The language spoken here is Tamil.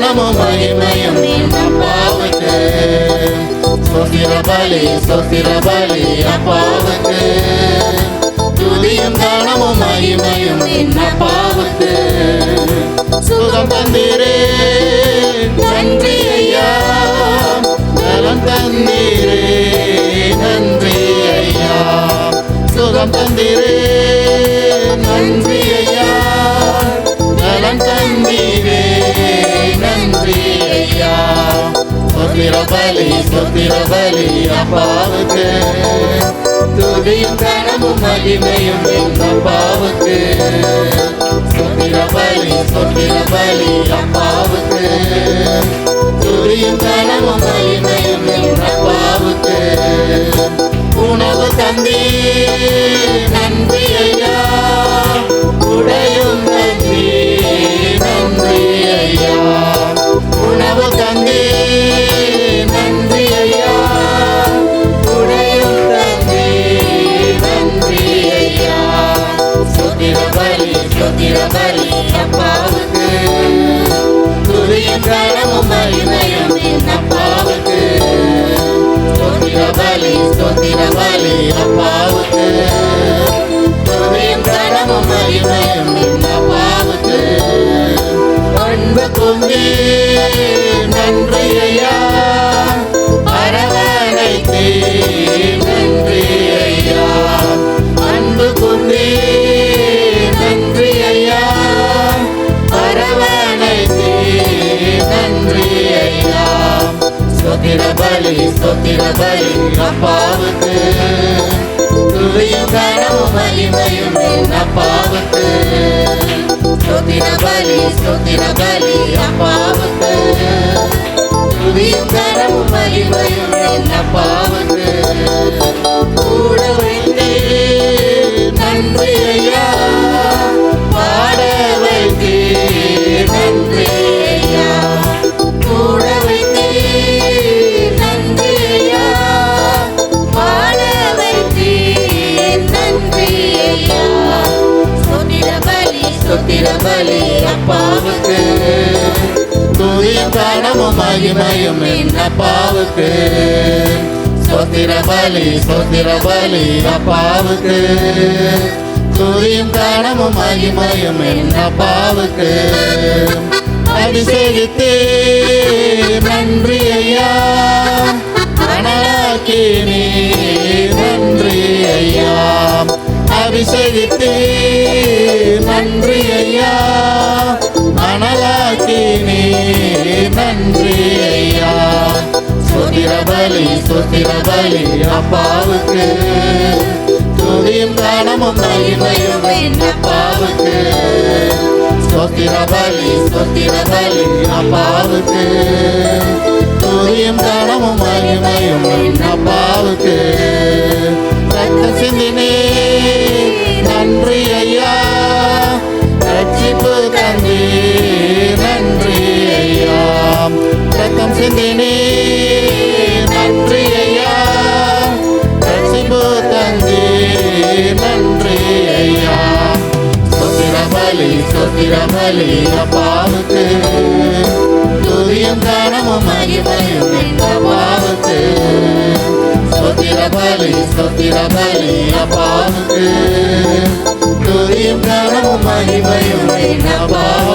மகிமையும் என் அப்பாவுக்கு சோத்திர பலி சோத்திர பலி அப்பாவுக்கு துதியும் தானமும் மகிமையும் என் அப்பாவுக்கு சுகம் தந்தீரே சொத்திர பலி சொத்திர பலி அப்பாவுக்கு துதியும் கனமும் மகிமையும் என் அப்பாவுக்கு சொத்திர துதியும் கனமும் மகிமையும் என் அப்பாவுக்கு ஸ்தோத்திர பலி ஸ்தோத்திர பலி அப்பாவுக்கு துதியும் கனமும் மகிமையும் என் அப்பாவுக்கு அன்பு நன்றி ஐயா அரவணைத்தே நன்றி ஐயா அன்பு சொத்திர பலி சொத்திர பலி. அப்பாவுக்கு துதியும் கனமும் மகிமையும் என் அப்பாவுக்கு. சொத்திர பலி சொத்திர பலி அப்பாவுக்கு. துதியும் கனமும் பலி அப்பாவுக்கு. துதியும் காணமும் மகிமையும் என் அப்பாவுக்கு. சொத்திர பலி சொத்திர பலி அப்பாவுக்கு. துதியும் காணமும் மகிமையும் என் அப்பாவுக்கு. அபிஷேகித்தே நன்றி ஐயா மணலாக்கி நீ நன்றி ஐயா அபிஷேகித்தே. நன்றி ஐயா மணலாக்கினே நன்றி ஐயா சுதிரபலி சுதிரபலி அப்பாவுக்கு. துதியும் தானமும் மகிமையும் என் அப்பாவுக்கு. சொத்திர பலி அப்பாவுக்கு. துதியும் தானமும் மகிமையும் என் அப்பாவுக்கு. ரத்தம் சிந்தினே நன்றி ஐயா ரட்சிப்பு தந்தி நன்றி ஐயா சொத்திர பலி அப்பாவுக்கு. துதியும் தானமும் மகிமையும் என் அப்பாவுக்கு. சொத்திரபலி சொத்திரபலி அப்பாவுக்கு. துதியும் தானமும் மகிமையும் என் அப்பாவுக்கு.